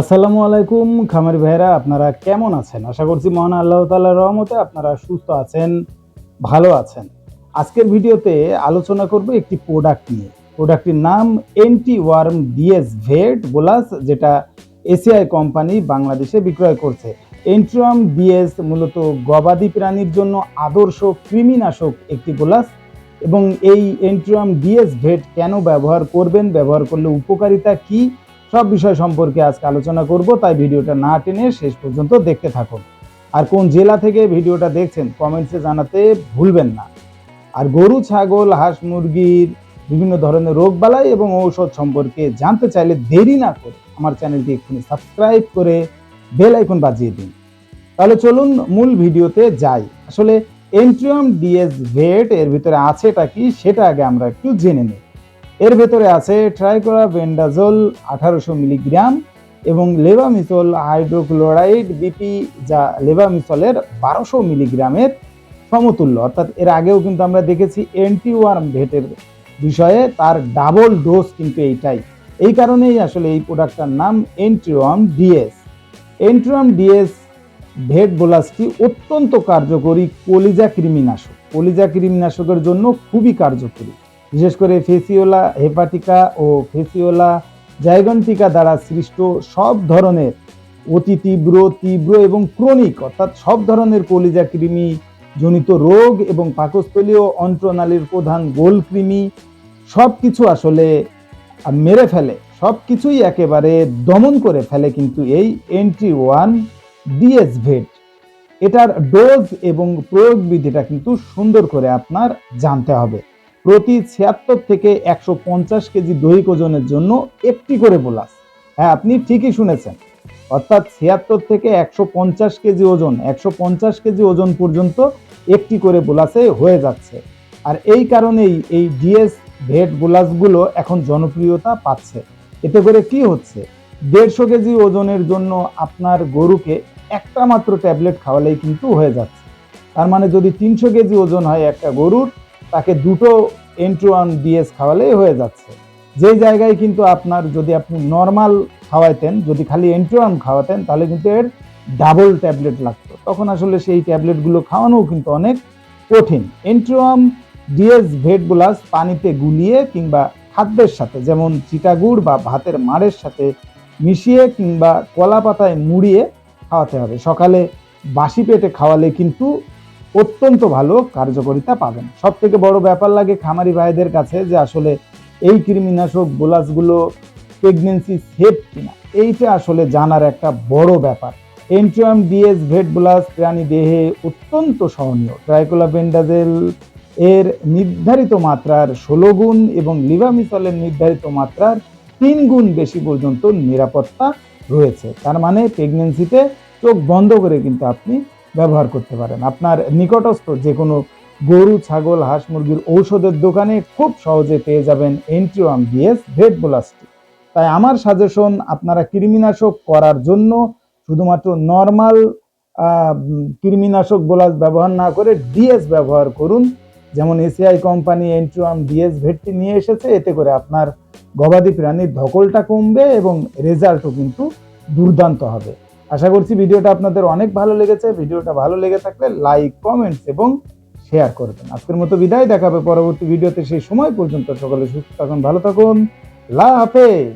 আসসালামু আলাইকুম, খামারি ভাইরা আপনারা কেমন আছেন? আশা করছি মহান আল্লাহ তাআলার রহমতে আপনারা সুস্থ আছেন, ভালো আছেন। আজকের ভিডিওতে আলোচনা করব একটি প্রোডাক্ট নিয়ে। প্রোডাক্টটির নাম anti worm DS vet bolus যেটা এসিআই কোম্পানি বাংলাদেশে বিক্রয় করছে। এন্ট্রিয়াম ডিএস মূলত গবাদি প্রাণীর জন্য আদর্শ কৃমিনাশক একটি বোলাস এবং এই এন্ট্রিয়াম ডিএস ভেট কেন ব্যবহার করবেন, ব্যবহার করলে উপকারিতা কি সব বিষয় সম্পর্কে আজকে আলোচনা করব, তাই ভিডিওটা না টেনে শেষ পর্যন্ত দেখতে থাকুন। আর কোন জেলা থেকে ভিডিওটা দেখছেন কমেন্টসে জানাতে ভুলবেন না। আর গরু, ছাগল, হাঁস, মুরগির বিভিন্ন ধরনের রোগবালাই এবং ঔষধ সম্পর্কে জানতে চাইলে দেরি না করে আমার চ্যানেলটি এক্ষুনি সাবস্ক্রাইব করে বেল আইকন বাজিয়ে দিন। তাহলে চলুন মূল ভিডিওতে যাই। আসলে এন্ট্রিয়াম ডিএস ভেট এর ভিতরে আছে আছেটা কি, সেটা আগে আমরা একটু জেনে নিই। এর ভেতরে আছে ট্রাইকোরা বেন্ডাজোল আঠারোশো মিলিগ্রাম এবং লেবামিসল হাইড্রোক্লোরাইড বিপি, যা লেবামিসলের বারোশো মিলিগ্রামের সমতুল্য। অর্থাৎ এর আগেও কিন্তু আমরা দেখেছি এন্টি ওয়ার্ম ভেটের বিষয়ে তার ডাবল ডোজ কিন্তু এইটাই। এই কারণেই আসলে এই প্রোডাক্টটার নাম antiworm DS antiworm DS vet বোলাসটি অত্যন্ত কার্যকরী কলিজা কৃমিনাশক। কলিজা কৃমিনাশকের জন্য খুবই কার্যকরী। বিশেষ করে ফেসিওলা, হেপাটিকা ও ফেসিওলা, জাইগন্টিকা দ্বারা সৃষ্ট সব ধরনের অতি তীব্র তীব্র এবং ক্রনিক, অর্থাৎ সব ধরনের কলিজা কৃমি জনিত রোগ এবং পাকস্থলীয় অন্ত্রনালীর প্রধান গোল কৃমি সব কিছু আসলে মেরে ফেলে সব কিছুই একেবারে দমন করে ফেলে কিন্তু এই এন্ট্রি ওয়ান ডিএস ভেট এটার ডোজ এবং প্রয়োগ বিধিটা কিন্তু সুন্দর করে আপনার জানতে হবে। প্রতি ছিয়াত্তর থেকে একশো পঞ্চাশ কেজি দৈহিক ওজনের জন্য একটি করে বোলাস। হ্যাঁ আপনি ঠিকই শুনেছেন। অর্থাৎ ছিয়াত্তর থেকে একশো পঞ্চাশ কেজি ওজন, একশো পঞ্চাশ কেজি ওজন পর্যন্ত একটি করে বোলাসে হয়ে যাচ্ছে। আর এই কারণেই এই ডিএস ভেট বোলাসগুলো এখন জনপ্রিয়তা পাচ্ছে। এতে করে কি হচ্ছে? দেড়শো কেজি ওজনের জন্য আপনার গরুকে একটা মাত্র ট্যাবলেট খাওয়ালেই কিন্তু হয়ে যাচ্ছে। তার মানে যদি তিনশো কেজি ওজন হয় একটা গরুর তাকে দুটো এন্ট্রোয়ান ডিএস খাওয়ালেই হয়ে যাচ্ছে। যেই জায়গায় কিন্তু আপনার যদি আপনি নর্মাল খাওয়াইতেন, যদি খালি এন্ট্রোয়ান খাওয়াতেন, তাহলে কিন্তু এর ডাবল ট্যাবলেট লাগতো। তখন আসলে সেই ট্যাবলেটগুলো খাওয়ানোও কিন্তু অনেক কঠিন। এন্ট্রোয়াম ডিএস ভেটগুলাস পানিতে গুলিয়ে কিংবা খাদ্যের সাথে, যেমন চিটাগুড় বা ভাতের মাড়ের সাথে মিশিয়ে কিংবা কলা পাতায় মুড়িয়ে খাওয়াতে হবে। সকালে বাসি পেটে খাওয়ালে কিন্তু অত্যন্ত ভালো কার্যকারিতা পাবেন। সব থেকে বড় ব্যাপার লাগে খামারি ভাইদের কাছে যে আসলে এই কৃমিনাশক বোলাসগুলো প্রেগনেন্সি সেফ কিনা। এইটা আসলে জানার একটা বড় ব্যাপার। এন্ট্রিয়াম ডিএস ভেট বোলাস প্রাণী দেহে অত্যন্ত সহনীয়। ট্রাইকোলা বেন্ডাজেল এর নির্ধারিত মাত্রার ষোলো গুণ এবং লিভামিসলের নির্ধারিত মাত্রার তিন গুণ বেশি পর্যন্ত নিরাপত্তা রয়েছে। তার মানে প্রেগনেন্সিতে চোখ বন্ধ করে কিন্তু আপনি ব্যবহার করতে পারেন। আপনার নিকটস্থ যে কোনো গরু, ছাগল, হাঁস, মুরগির ঔষধের দোকানে খুব সহজে পেয়ে যাবেন এন্ট্রিওয়াম ডিএস ভেট বোলাসটি তাই আমার সাজেশন আপনারা কৃমিনাশক করার জন্য শুধুমাত্র নর্মাল কৃমিনাশক বোলাস ব্যবহার না করে ডিএস ব্যবহার করুন। যেমন এসিআই কোম্পানি এন্ট্রিওয়াম ডিএস ভেটটি নিয়ে এসেছে, এতে করে আপনার গবাদি প্রাণীর ধকলটা কমবে এবং রেজাল্টও কিন্তু দুর্দান্ত হবে। আশা করছি ভিডিওটা আপনাদের অনেক ভালো লেগেছে। ভিডিওটা ভালো লেগে থাকলে লাইক, কমেন্টস এবং শেয়ার করবেন। আজকের মতো বিদায়। দেখাবে পরবর্তী ভিডিওতে সেই সময় পর্যন্ত সকলে সুস্থ থাকুন, ভালো থাকুন। লা হাফেজ।